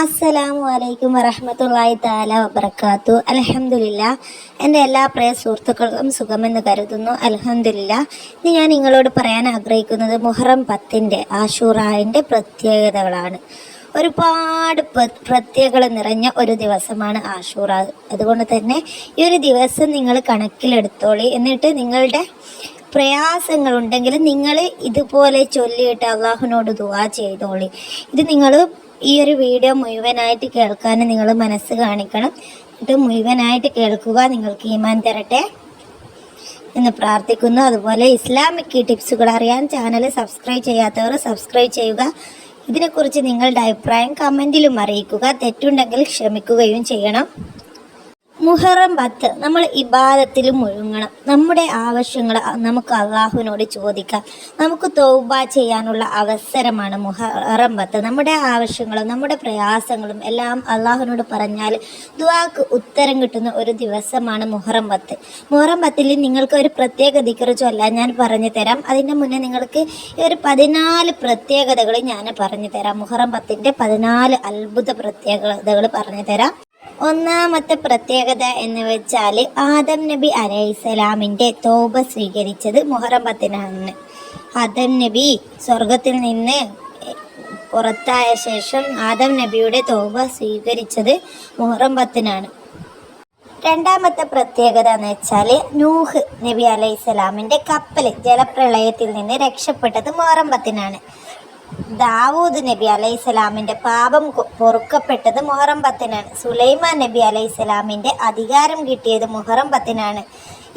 അസ്സലാമു അലൈക്കും വറഹമത്തല്ലാഹി താല വബർക്കാത്തു അലഹമുല്ല എന്റെ എല്ലാ പ്രിയ സുഹൃത്തുക്കൾക്കും സുഖമെന്ന് കരുതുന്നു. അലഹമുല്ല ഇനി ഞാൻ നിങ്ങളോട് പറയാൻ ആഗ്രഹിക്കുന്നത് മുഹറം പത്തിന്റെ ആഷൂറായിന്റെ പ്രത്യേകതകളാണ്. ഒരുപാട് പ്രത്യേകൾ നിറഞ്ഞ ഒരു ദിവസമാണ് ആഷൂറ. അതുകൊണ്ട് തന്നെ ഈ ഒരു ദിവസം നിങ്ങൾ കണക്കിലെടുത്തോളി. എന്നിട്ട് നിങ്ങളുടെ പ്രയാസങ്ങളുണ്ടെങ്കിൽ നിങ്ങൾ ഇതുപോലെ ചൊല്ലിയിട്ട് അള്ളാഹുവിനോട് ദുവാ ചെയ്തോളി. ഇത് നിങ്ങൾ ഈ ഒരു വീഡിയോ മുഴുവനായിട്ട് കേൾക്കാൻ നിങ്ങൾ മനസ്സ് കാണിക്കണം. ഇത് മുഴുവനായിട്ട് കേൾക്കുക നിങ്ങൾക്ക് ഈമാൻ തരട്ടെ എന്ന് പ്രാർത്ഥിക്കുന്നു. അതുപോലെ ഇസ്ലാമിക് ടിപ്സുകൾ അറിയാൻ ചാനൽ സബ്സ്ക്രൈബ് ചെയ്യാത്തവർ സബ്സ്ക്രൈബ് ചെയ്യുക. ഇതിനെക്കുറിച്ച് നിങ്ങളുടെ അഭിപ്രായം കമന്റിലും അറിയിക്കുക. തെറ്റുണ്ടെങ്കിൽ ക്ഷമിക്കുകയും ചെയ്യണം. മുഹറം പത്ത്. നമ്മൾ ഇബാദത്തിൽ മുഴുങ്ങണം. നമ്മുടെ ആവശ്യങ്ങൾ നമുക്ക് അള്ളാഹുവിനോട് ചോദിക്കാം. നമുക്ക് തോബ ചെയ്യാനുള്ള അവസരമാണ് മുഹറം പത്ത്. നമ്മുടെ ആവശ്യങ്ങളും നമ്മുടെ പ്രയാസങ്ങളും എല്ലാം അള്ളാഹുവിനോട് പറഞ്ഞാൽ ദുവാക്ക് ഉത്തരം കിട്ടുന്ന ഒരു ദിവസമാണ് മുഹറം പത്ത്. മുഹറം പത്തിൽ നിങ്ങൾക്ക് ഒരു പ്രത്യേക ദിക്കറിച്ചല്ല ഞാൻ പറഞ്ഞു തരാം. അതിന്റെ മുന്നേ നിങ്ങൾക്ക് ഒരു പതിനാല് പ്രത്യേകതകൾ ഞാൻ പറഞ്ഞു തരാം. മുഹറം പത്തിന്റെ പതിനാല് അത്ഭുത പ്രത്യേകതകൾ പറഞ്ഞു തരാം. ഒന്നാമത്തെ പ്രത്യേകത എന്ന് വെച്ചാൽ ആദം നബി അലൈഹിസ്സലാമിന്റെ തോബ സ്വീകരിച്ചത് മുഹറം പത്തിനാണ്. ആദം നബി സ്വർഗത്തിൽ നിന്ന് പുറത്തായ ശേഷം ആദം നബിയുടെ തോബ സ്വീകരിച്ചത് മുഹറം പത്തിനാണ്. രണ്ടാമത്തെ പ്രത്യേകത എന്ന് വെച്ചാൽ നൂഹ് നബി അലൈഹിസ്സലാമിന്റെ കപ്പൽ ജലപ്രളയത്തിൽ നിന്ന് രക്ഷപ്പെട്ടത് മുഹറം പത്തിനാണ്. ദാവൂദ് നബി അലൈഹിസ്സലാമിന്റെ പാപം പൊറുക്കപ്പെട്ടത് മുഹറം പത്തിനാണ് സുലൈമാൻ നബി അലൈഹിസ്സലാമിന്റെ അധികാരം കിട്ടിയത് മുഹറം പത്തിനാണ്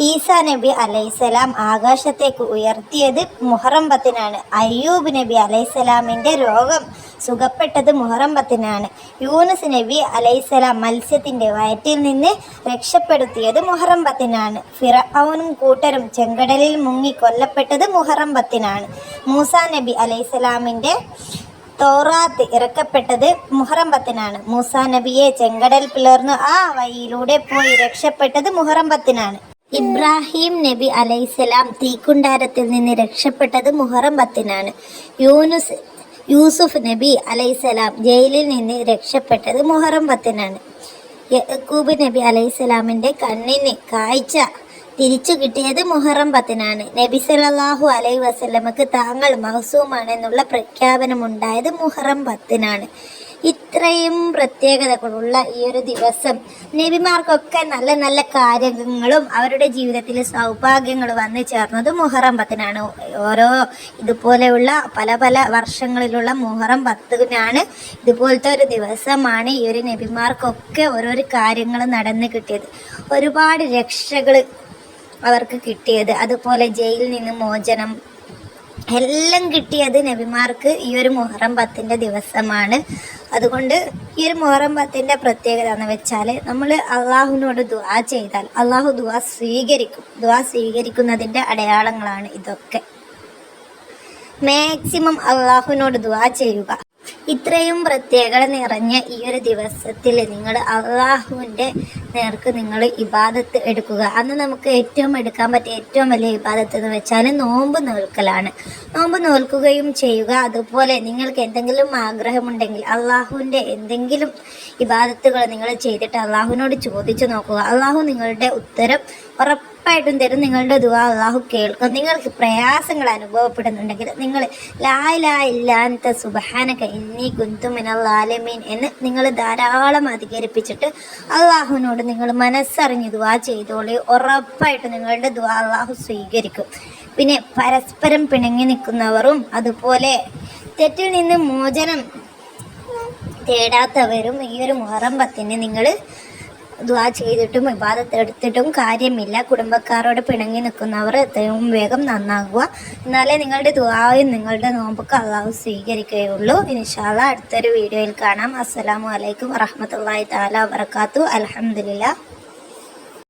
ഈസാ നബി അലൈഹിസ്സലാം ആകാശത്തേക്ക് ഉയർത്തിയത് മുഹറം പത്തിനാണ് അയ്യൂബ് നബി അലൈഹിസ്സലാമിന്റെ രോഗം സുഖപ്പെട്ടത് മുഹറം പത്തിനാണ് യൂനുസ് നബി അലൈസലാം മത്സ്യത്തിന്റെ വയറ്റിൽ നിന്ന് രക്ഷപ്പെടുത്തിയത് മുഹറം പത്തിനാണ് ഫിറൌനും കൂട്ടരും ചെങ്കടലിൽ മുങ്ങി കൊല്ലപ്പെട്ടത് മുഹറം പത്തിനാണ് മൂസ നബി അലൈസലാമിന്റെ തോറാത്ത് ഇറക്കപ്പെട്ടത് മുഹറം പത്തിനാണ് മൂസ നബിയെ ചെങ്കടൽ പിളർന്നു ആ വഴിയിലൂടെ പോയി രക്ഷപ്പെട്ടത് മുഹറം പത്തിനാണ് ഇബ്രാഹിം നബി അലൈഹിസ്സലാം തീക്കുണ്ടാരത്തിൽ നിന്ന് രക്ഷപ്പെട്ടത് മുഹറം പത്തിനാണ് യൂനുസ് യൂസുഫ് നബി അലൈസലാം ജയിലിൽ നിന്ന് രക്ഷപ്പെട്ടത് മുഹറം പത്തിനാണ്. യക്കൂബ് നബി അലൈഹിസ്സലാമിന്റെ കണ്ണിന് കാഴ്ച തിരിച്ചു കിട്ടിയത് മുഹറം പത്തിനാണ്. നബി സലാഹു അലൈഹി വസല്ലമക്ക് താങ്കൾ മഹസൂമാണെന്നുള്ള പ്രഖ്യാപനമുണ്ടായത് മുഹറം പത്തിനാണ്. ഇത്രയും പ്രത്യേകതകളുള്ള ഈ ഒരു ദിവസം നബിമാർക്കൊക്കെ നല്ല നല്ല കാര്യങ്ങളും അവരുടെ ജീവിതത്തിൽ സൗഭാഗ്യങ്ങൾ വന്നു ചേർന്നത് മുഹറം പത്തിനാണ്. ഓരോ ഇതുപോലെയുള്ള പല പല വർഷങ്ങളിലുള്ള മുഹറം പത്തിനാണ് ഇതുപോലത്തെ ഒരു ദിവസമാണ് ഈ ഒരു നബിമാർക്കൊക്കെ ഓരോരോ കാര്യങ്ങൾ നടന്നു കിട്ടിയത്. ഒരുപാട് രക്ഷകൾ അവർക്ക് കിട്ടിയത്. അതുപോലെ ജയിലിൽ നിന്ന് മോചനം എല്ലാം കിട്ടിയത് നബിമാർക്ക് ഈ ഒരു മുഹറം പത്തിന്റെ ദിവസമാണ്. അതുകൊണ്ട് ഈ ഒരു മുഹറം പ്രത്യേകത എന്ന് വെച്ചാൽ നമ്മൾ അള്ളാഹുവിനോട് ദുആ ചെയ്താൽ അള്ളാഹു ദുആ സ്വീകരിക്കും. ദുആ സ്വീകരിക്കുന്നതിന്റെ അടയാളങ്ങളാണ് ഇതൊക്കെ. മാക്സിമം അള്ളാഹുവിനോട് ദുആ ചെയ്യുക. ഇത്രയും പ്രത്യേകത നിറഞ്ഞ ഈ ഒരു ദിവസത്തിൽ നിങ്ങൾ അള്ളാഹുവിന്റെ നേർക്ക് നിങ്ങൾ ഇബാദത്ത് എടുക്കുക. അന്ന് നമുക്ക് ഏറ്റവും എടുക്കാൻ പറ്റിയ ഏറ്റവും വലിയ ഇബാദത്ത് എന്ന് വെച്ചാൽ നോമ്പ് നോൽക്കലാണ്. നോമ്പ് നോൽക്കുകയും ചെയ്യുക. അതുപോലെ നിങ്ങൾക്ക് എന്തെങ്കിലും ആഗ്രഹമുണ്ടെങ്കിൽ അള്ളാഹുവിന്റെ എന്തെങ്കിലും ഇബാദത്തുകൾ നിങ്ങൾ ചെയ്തിട്ട് അള്ളാഹുവിനോട് ചോദിച്ചു നോക്കുക. അള്ളാഹു നിങ്ങളുടെ ഉത്തരം ഉറപ്പായിട്ടും തരും. നിങ്ങളുടെ ദുവാ അള്ളാഹു കേൾക്കും. നിങ്ങൾക്ക് പ്രയാസങ്ങൾ അനുഭവപ്പെടുന്നുണ്ടെങ്കിൽ നിങ്ങൾ ലായിലാ ഇല്ലാത്ത സുബഹാനക ഇന്നി കുന്തുമിനല്ലാലമീൻ എന്ന് നിങ്ങൾ ധാരാളം അധികരിപ്പിച്ചിട്ട് അള്ളാഹുവിനോട് നിങ്ങൾ മനസ്സറിഞ്ഞ് ദുവാ ചെയ്തോളി. ഉറപ്പായിട്ടും നിങ്ങളുടെ ദുവാ അള്ളാഹു സ്വീകരിക്കും. പിന്നെ പരസ്പരം പിണങ്ങി നിൽക്കുന്നവരും അതുപോലെ തെറ്റിൽ നിന്ന് മോചനം തേടാത്തവരും ഈ ഒരു മുഹറം പത്തിന് നിങ്ങൾ ദ്വാ ചെയ്തിട്ടും വിവാദത്തെടുത്തിട്ടും കാര്യമില്ല. കുടുംബക്കാരോട് പിണങ്ങി നിൽക്കുന്നവർ എത്രയും വേഗം നന്നാകുക എന്നാലേ നിങ്ങളുടെ ദ്വായും നിങ്ങളുടെ നോമ്പൊക്കെ അള്ളാഹു സ്വീകരിക്കുകയുള്ളൂ. ഇൻഷാല്ല അടുത്തൊരു വീഡിയോയിൽ കാണാം. അസ്സലാമു അലൈക്കും വറഹമത്തല്ലാഹി താല വബർക്കാത്തു അലഹമില്ല